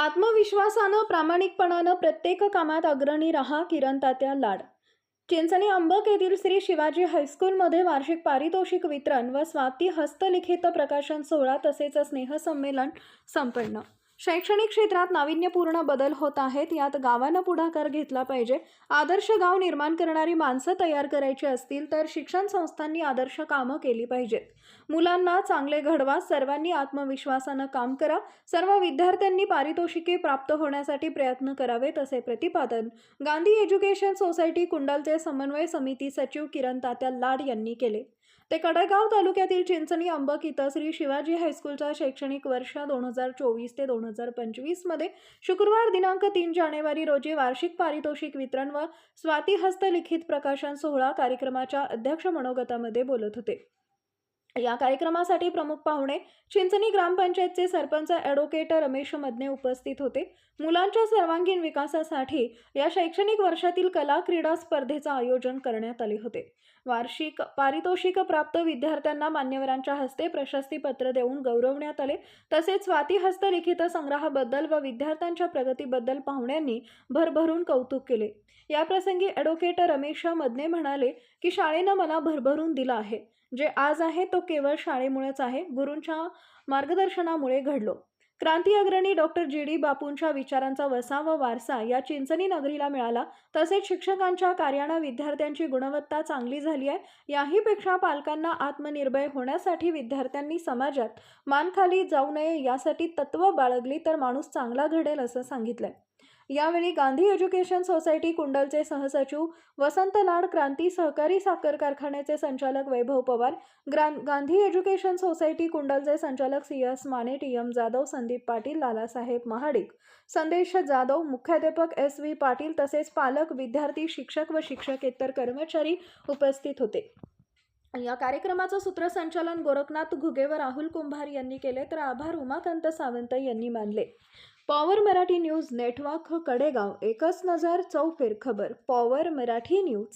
आत्मविश्वासानं प्रामाणिकपणानं प्रत्येक कामात अग्रणी रहा किरण तात्या लाड. चिंचणी अंबक येथील श्री शिवाजी हायस्कूलमध्ये वार्षिक पारितोषिक वितरण व स्वाती हस्तलिखित प्रकाशन सोहळा तसेच स्नेहसंमेलन संपन्न. शैक्षणिक क्षेत्रात नाविन्यपूर्ण बदल होत आहेत. यात गावानं पुढाकार घेतला पाहिजे. आदर्श गाव निर्माण करणारी माणसं तयार करायची असतील तर शिक्षण संस्थांनी आदर्श कामं केली पाहिजेत. मुलांना चांगले घडवा सर्वांनी आत्मविश्वासानं काम करा. सर्व विद्यार्थ्यांनी पारितोषिके प्राप्त होण्यासाठी प्रयत्न करावेत असे प्रतिपादन गांधी एज्युकेशन सोसायटी कुंडलचे समन्वय समिती सचिव किरण तात्या लाड यांनी केले. ते कडेगाव तालुक्यातील चिंचणी अंबक इथं श्री शिवाजी हायस्कूलच्या शैक्षणिक वर्ष दोन हजार चोवीस ते दोन हजार पंचवीसमध्ये शुक्रवार दिनांक तीन जानेवारी रोजी वार्षिक पारितोषिक वितरण व स्वाती हस्तलिखित प्रकाशन सोहळा कार्यक्रमाच्या अध्यक्ष मनोगतामध्ये बोलत होते. या कार्यक्रमासाठी प्रमुख पाहुणे चिंचणी ग्रामपंचायतचे सरपंच ॲडव्होकेट रमेश मदने उपस्थित होते. मुलांच्या सर्वांगीण विकासासाठी या शैक्षणिक वर्षातील कला क्रीडा स्पर्धेचं आयोजन करण्यात आले होते. वार्षिक पारितोषिक प्राप्त विद्यार्थ्यांना मान्यवरांच्या हस्ते प्रशस्तीपत्र देऊन गौरवण्यात आले. तसेच स्वाती हस्तलिखित संग्रहाबद्दल व विद्यार्थ्यांच्या प्रगतीबद्दल पाहुण्यांनी भरभरून कौतुक केले. याप्रसंगी ॲडव्होकेट रमेश मदने म्हणाले की शाळेनं मला भरभरून दिलं आहे. जे आज आहे तो केवळ शाळेमुळेच आहे गुरूंच्या मार्गदर्शनामुळे घडलो. क्रांती अग्रणी डॉक्टर जी. डी. बापूंच्या विचारांचा वसा व वारसा या चिंचणी नगरीला मिळाला तसेच शिक्षकांच्या कार्यानं विद्यार्थ्यांची गुणवत्ता चांगली झाली आहे याहीपेक्षा पालकांना आत्मनिर्भय होण्यासाठी विद्यार्थ्यांनी समाजात मानखाली जाऊ नये यासाठी तत्त्व बाळगली तर माणूस चांगला घडेल असं सांगितलंय. यावेळी गांधी एज्युकेशन सोसायटी कुंडलचे सहसचिव वसंत लाड क्रांती सहकारी साखर कारखान्याचे संचालक वैभव पवार ग्रां गांधी एज्युकेशन सोसायटी कुंडलचे संचालक C S Mane T M Jadhav Sandeep Patil Lalasaheb Mahadik Sandesh Jadhav मुख्याध्यापक एस व्ही पाटील तसेच पालक विद्यार्थी शिक्षक व शिक्षकेतर कर्मचारी उपस्थित होते. या कार्यक्रमाचं सूत्रसंचालन गोरखनाथ घुगे व राहुल कुंभार यांनी केले तर आभार उमाकांत सावंत यांनी मानले. Power Marathi news network Kadegaon एकच नजर चौफेर खबर पॉवर मराठी न्यूज.